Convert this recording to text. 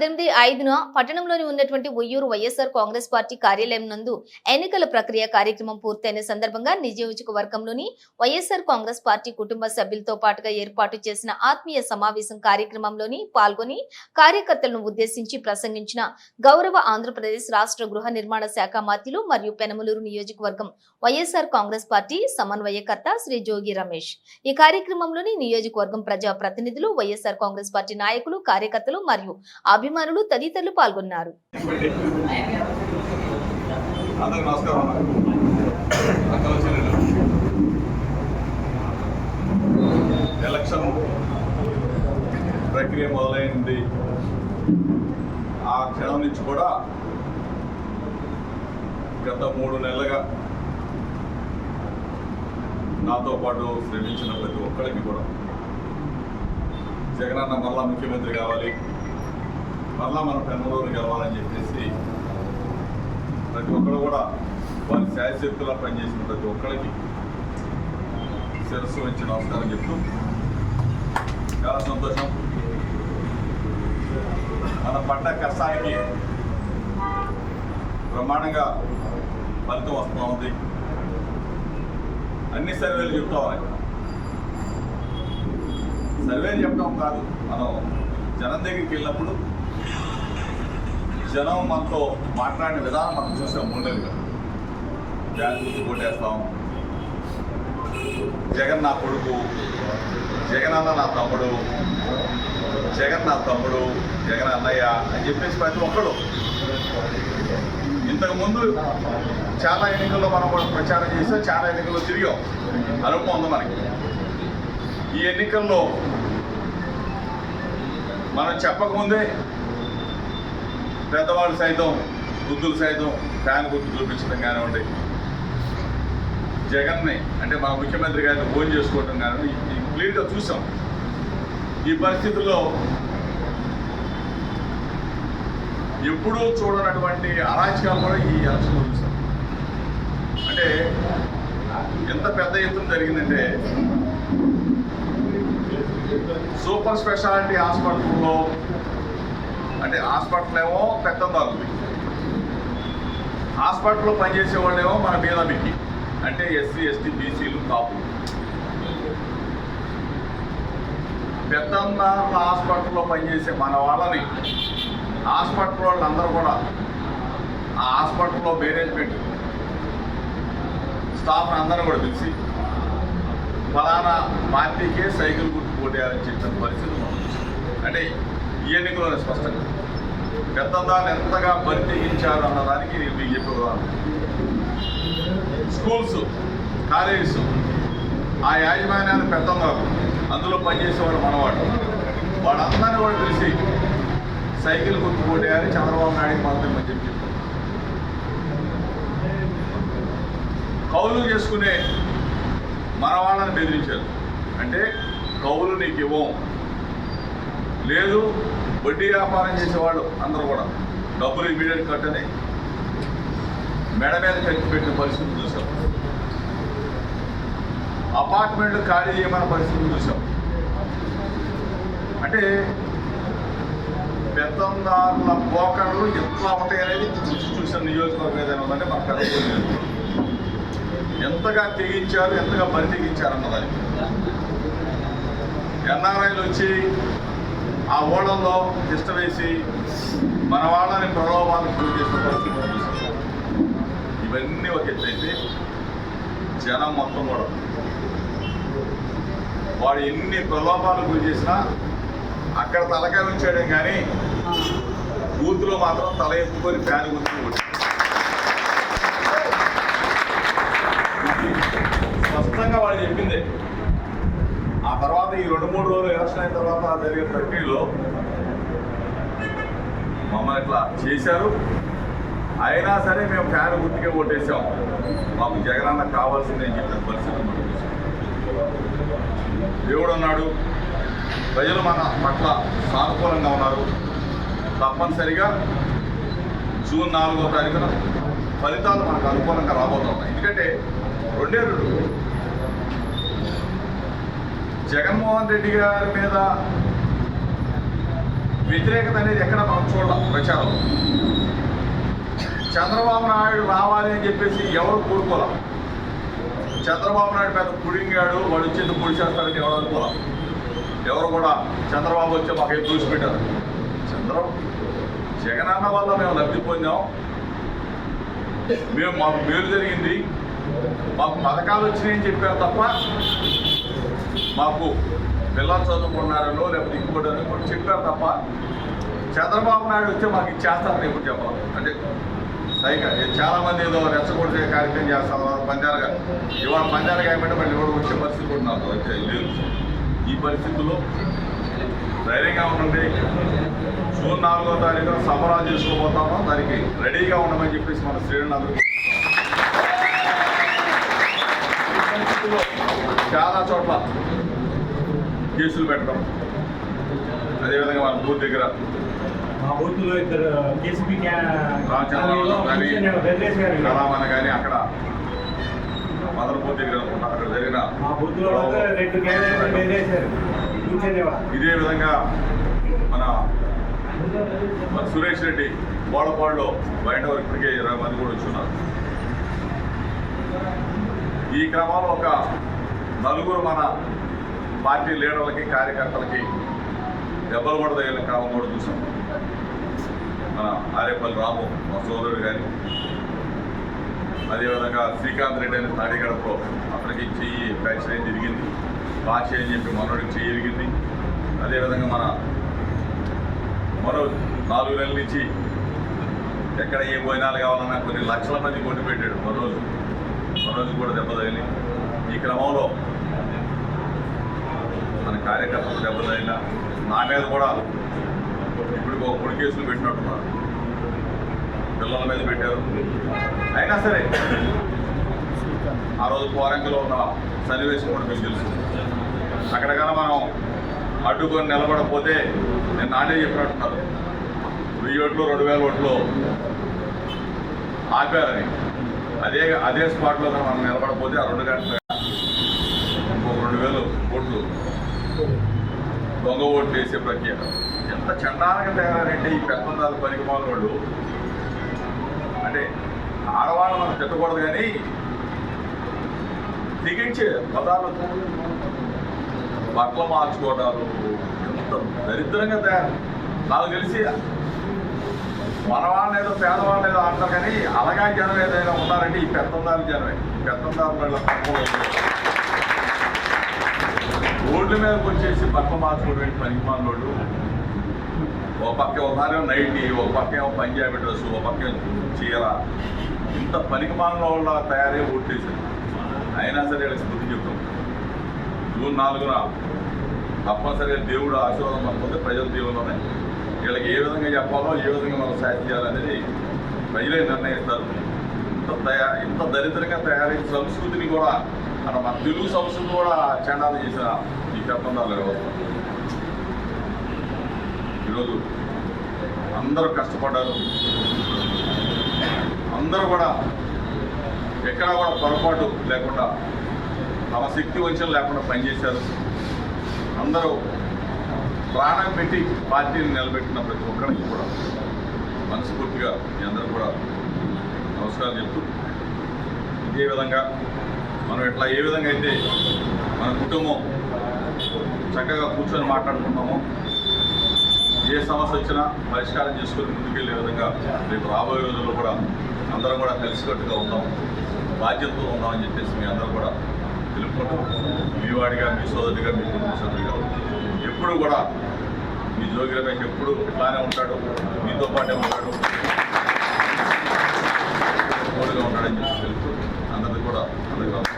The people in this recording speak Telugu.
పద్దెనిమిది ఐదున పట్టణంలోని ఉన్నటువంటి ఉయ్యూరు వైఎస్ఆర్ కాంగ్రెస్ పార్టీ కార్యాలయం నందు ఎన్నికల ప్రక్రియ కార్యక్రమం పూర్తయిన సందర్భంగా నియోజకవర్గంలోని వైఎస్ఆర్ కాంగ్రెస్ పార్టీ కుటుంబ సభ్యులతో పాటుగా ఏర్పాటు చేసిన ఆత్మీయ సమావేశం కార్యక్రమంలోని పాల్గొని కార్యకర్తలను ఉద్దేశించి ప్రసంగించిన గౌరవ ఆంధ్రప్రదేశ్ రాష్ట్ర గృహ నిర్మాణ శాఖ మంత్రులు మరియు పెనమలూరు నియోజకవర్గం వైఎస్ఆర్ కాంగ్రెస్ పార్టీ సమన్వయకర్త శ్రీ జోగి రమేష్. ఈ కార్యక్రమంలోని నియోజకవర్గం ప్రజా ప్రతినిధులు వైఎస్ఆర్ కాంగ్రెస్ పార్టీ నాయకులు కార్యకర్తలు మరియు అభిమానులు తదితరులు పాల్గొన్నారు. ఎలక్షన్ ప్రక్రియ మొదలైంది. ఆ క్షణం నుంచి కూడా గత మూడు నెలలుగా నాతో పాటు శ్రమించిన ప్రతి ఒక్కరికి కూడా జగనన్న మళ్ళా ముఖ్యమంత్రి కావాలి. మరలా మన పెన్నూరు గెలవాలని చెప్పేసి ప్రతి ఒక్కరు కూడా వారి శాయశక్తులా పనిచేసిన ప్రతి ఒక్కరికి శిరస్సు వచ్చి నమస్కారం చెప్తూ చాలా సంతోషం. మన పడ్డ కష్టానికి బ్రహ్మాండంగా ఫలితం వస్తూ ఉంది. అన్ని సర్వేలు చెప్తా ఉన్నాయి సర్వేలు చెప్పడం కాదు మనం జనం దగ్గరికి వెళ్ళినప్పుడు జనం మనతో మాట్లాడిన విధానం మనం చూసాం మూడేళ్ళుగా జాగ్రత్త కొట్టేస్తాం జగన్ నా కొడుకు జగన్ అన్న నా తమ్ముడు జగన్ నా తమ్ముడు జగన్ అన్నయ్య అని చెప్పేసి ప్రతి ఒక్కడు ఇంతకుముందు చాలా ఎన్నికల్లో మనం కూడా ప్రచారం చేసాం చాలా ఎన్నికల్లో తిరిగాం. అనుభవం ఉంది మనకి. ఈ ఎన్నికల్లో మనం చెప్పకముందే పెద్దవాళ్ళు సైతం బుద్ధులు సైతం ఫ్యాన్ గుర్తు చూపించడం కానివ్వండి. జగన్ని అంటే మా ముఖ్యమంత్రి గారిని ఫోన్ చేసుకోవడం కానివ్వండి ఇది క్లియర్గా చూసాం. ఈ పరిస్థితుల్లో ఎప్పుడూ చూడనటువంటి అరాచకాలు కూడా ఈ ఎలక్షన్లో చూసాం. అంటే ఎంత పెద్ద ఎత్తున జరిగిందంటే సూపర్ స్పెషాలిటీ హాస్పిటల్లో అంటే హాస్పిటల్ ఏమో పెత్తందారులు హాస్పిటల్లో పనిచేసే వాళ్ళేమో మన మీద మిక్కి అంటే ఎస్సీ ఎస్టీ బీసీలు కాపు. పెత్తందారుల హాస్పిటల్లో పనిచేసే మన వాళ్ళని హాస్పిటల్ వాళ్ళందరూ కూడా ఆ హాస్పిటల్లో మేనేజ్మెంట్ స్టాఫ్ అందరూ కూడా తెలిసి ఫలానా పార్టీకే సైకిల్ గుర్తు పోటీయాలని చెప్పిన పరిస్థితి మనం అంటే ఈ ఎన్నికలోనే స్పష్టంగా పెద్దదాన్ని ఎంతగా బరితెగించారు అన్నదానికి నేను మీకు స్కూల్స్ కాలేజెస్ ఆ యాజమాన్యాలు పెద్దన్నారు అందులో పనిచేసేవాడు మనవాడు వాడందరినీ కూడా తెలిసి సైకిల్ గుర్తు పోటీయాలి చంద్రబాబు నాయుడికి మాత్రమే అని చెప్పి చెప్పారు. కౌలు చేసుకునే మన వాళ్ళని బెదిరించారు. అంటే కౌలు నీకు ఇవ్వం. లేదు వడ్డీ వ్యాపారం చేసేవాళ్ళు అందరూ కూడా. డబ్బులు ఇమీడియట్ కట్టని మెడ మీద ఖర్చు పెట్టిన పరిస్థితి చూసాం అపార్ట్మెంట్లు ఖాళీ చేయమన్న పరిస్థితి చూసాం అంటే పెద్దందారుల పోకడలు ఎట్లా ఉంటాయి అనేది చూసి చూసిన నియోజకవర్గం ఏదైనా ఉందంటే మన పెద్ద ఎంతగా తెగించారు ఎంతగా బరి తెగించారు అన్నదానికి ఎన్ఆర్ఐలు వచ్చి ఆ ఓడల్లో తిష్ట వేసి మన వాళ్ళని ప్రలోభాలకు గురి చేసిన పరిస్థితి ఇవన్నీ ఒక ఎత్తైతే జనం మొత్తం కూడా. వాడు ఎన్ని ప్రలోభాలకు గురి చేసినా అక్కడ తలకాయ ఉంచాడే కానీ బూత్లో మాత్రం తల ఎత్తుకొని ఫ్యాన్ గుర్తు స్పష్టంగా వాళ్ళు చెప్పిందే ఆ తర్వాత ఈ రెండు మూడు రోజులు ఎలక్షన్ అయిన తర్వాత జరిగే ప్రక్రియలో మమ్మల్ని ఇట్లా చేశారు. అయినా సరే మేము ఫ్యాన్ గుర్తుకే ఓటేసాం మాకు జగనన్న కావాల్సిందని చెప్పిన పరిస్థితి మనం దేవుడు అన్నాడు ప్రజలు మన పట్ల సానుకూలంగా ఉన్నారు. తప్పనిసరిగా జూన్ నాలుగో తారీఖున ఫలితాలు మనకు అనుకూలంగా రాబోతున్నాయి. ఎందుకంటే రెండే రెండు జగన్మోహన్ రెడ్డి గారి మీద వ్యతిరేకత అనేది ఎక్కడ మనం చూడాలి ప్రచారం చంద్రబాబు నాయుడు రావాలి అని చెప్పేసి ఎవరు కోరుకోలేం? చంద్రబాబు నాయుడు పెద్ద పుడింగాడు వాడు వచ్చేది పొడి చేస్తాడని ఎవరు అనుకోలేం? ఎవరు కూడా చంద్రబాబు వచ్చి మాకేం చూసి పెట్టారు? చంద్రబాబు జగనన్న వల్ల మేము లబ్ధి పొందాం. మేము మాకు మేలు జరిగింది. మాకు పథకాలు వచ్చినాయని చెప్పారు తప్ప మాకు పిల్లలు చదువుకున్నారనో లేకపోతే ఇంకోటి కూడా చెప్పారు తప్ప చంద్రబాబు నాయుడు వచ్చి మాకు ఇచ్చేస్తారని ఎప్పుడు చెప్పాలి. అంటే సైగా చాలామంది ఏదో రెచ్చగొడితే కార్యక్రమం చేస్తారు పంజారగా ఇవాళ పంజారగా ఏమంటే మళ్ళీ కూడా వచ్చే పరిస్థితి కూడా నాకు వచ్చే లేదు. ఈ పరిస్థితుల్లో ధైర్యంగా ఉండండి. జూన్ నాలుగో తారీఖున సంబరాలు చేసుకోబోతామో. దానికి రెడీగా ఉండమని చెప్పేసి మన శ్రేణులందరూ పరిస్థితుల్లో చాలా చోట్ల కేసులు పెట్టడం. అదేవిధంగా మన బూత్ దగ్గర. మా బూత్లో ఇద్దరు కేసీపీ రాజ్యాంగంలో కానీ అక్కడ బూత్ దగ్గర అక్కడ జరిగిన ఇదే విధంగా మన మన సురేష్ రెడ్డి బోడపాడులో బయట వరకు ఇప్పటికే ఇరవై మంది కూడా వచ్చున్నారు ఈ క్రమంలో ఒక నలుగురు మన పార్టీ లీడర్లకి కార్యకర్తలకి దెబ్బలు కూడా తగిలిన క్రమం కూడా చూసాం. మన ఆరేపల్లి రాము మా సోదరుడు కానీ అదేవిధంగా శ్రీకాంత్ రెడ్డి అనే తాడిగడపలో అతనికి చెయ్యి ఫ్రాక్చర్ అయింది తిరిగింది. భాష అని చెప్పి మనోడికి చెయ్యి ఇరిగింది అదేవిధంగా మన మరో నాలుగు నెలల నుంచి ఎక్కడ ఏ భోజనాలు కావాలన్నా కొన్ని లక్షల మంది కొట్టి పెట్టాడు మరోజు మరోజు కూడా దెబ్బ తగిలి ఈ క్రమంలో కార్యకర్తలు దెబ్బ నా మీద కూడా ఇప్పుడు ఒక పొడి కేసులు పెట్టినట్టున్నారు. పిల్లల మీద పెట్టారు. అయినా సరే ఆ రోజు పోరంకిలో ఉన్న సన్నివేశం కూడా మీకు తెలుసు. అక్కడ కన్నా మనం అడ్డుకొని నిలబడకపోతే నేను నానే చెప్పినట్టున్నారు. వెయ్యి ఓట్లు రెండు వేల ఓట్లు ఆపారని. అదే అదే స్పాట్లో మనం నిలబడకపోతే ఆ రెండు గంటల ఇంకొక రెండు వేలు ఓట్లు దొంగ ఓట్లు వేసే ప్రక్రియ. ఎంత చండాలంగా తయారంటే ఈ పెద్ద పనికి వాళ్ళు? అంటే ఆడవాళ్ళు మనం తిట్టకూడదు కానీ దిగించే పదాలు బట్టలు మార్చుకోవడాలు ఎంత దరిద్రంగా తయారు. నాకు తెలిసి మనవాళ్ళు ఏదో పేదవాళ్ళు ఏదో అంటారు కానీ అలగా జనం ఏదైనా ఉన్నారంటే ఈ పెత్తందారు జనమే. పెత్తందారు వాళ్ళ తక్కువ రోడ్ల మీదకి వచ్చేసి బట్టలు మార్చుకోవడం పనికి వాళ్ళు ఒక పక్క ఒకసారి నైటీ ఓ పక్క ఏమో పంజాబీ డ్రెస్ ఓ పక్క చీర ఇంత పనికిమాలలో వాళ్ళ తయారై ఓట్లేసారు అయినా సరే వీళ్ళకి స్మృతి చెప్తాం. జూన్ నాలుగున తప్పనిసరిగా దేవుడు ఆశీర్వాదం అనుకుంటే ప్రజల దేవుల్లోనే వీళ్ళకి ఏ విధంగా చెప్పాలో ఏ విధంగా మనం సాయం చేయాలనేది ప్రజలే నిర్ణయిస్తారు. ఇంత తయా ఇంత దరిద్రంగా తయారైన సంస్కృతిని కూడా మన మన తెలుగు సంస్కృతి కూడా చండాలు చేసిన ఈ పెత్తందారుల వ్యవస్థ ఈరోజు అందరూ కష్టపడ్డారు. అందరూ కూడా ఎక్కడా కూడా పొరపాటు లేకుండా తమ శక్తి వంచన లేకుండా పనిచేశారు. అందరూ ప్రాణం పెట్టి పార్టీని నిలబెట్టిన ప్రతి ఒక్కరికి కూడా మనస్ఫూర్తిగా మీ అందరూ కూడా నమస్కారం చెప్తూ ఇదే విధంగా మనం ఎట్లా ఏ విధంగా అయితే మన కుటుంబం చక్కగా కూర్చొని మాట్లాడుకున్నాము ఏ సమస్య వచ్చినా పరిష్కారం చేసుకొని ముందుకెళ్ళే విధంగా రేపు రాబోయే రోజుల్లో కూడా అందరం కూడా కలిసికట్టుగా ఉన్నాము బాధ్యతతో ఉన్నామని చెప్పేసి మీ అందరూ కూడా తెలుపుకుంటాం మీ వాడిగా మీ సోదరుడిగా మీ కుటుంబ సభ్యుడిగా ఎప్పుడు కూడా మీ జోగి రమేష్ ఎప్పుడు ఇట్లానే ఉంటాడు మీతో పాటే ఉంటాడు ఉంటాడని చెప్పి తెలుపుతూ అందరికీ కూడా అందరికీ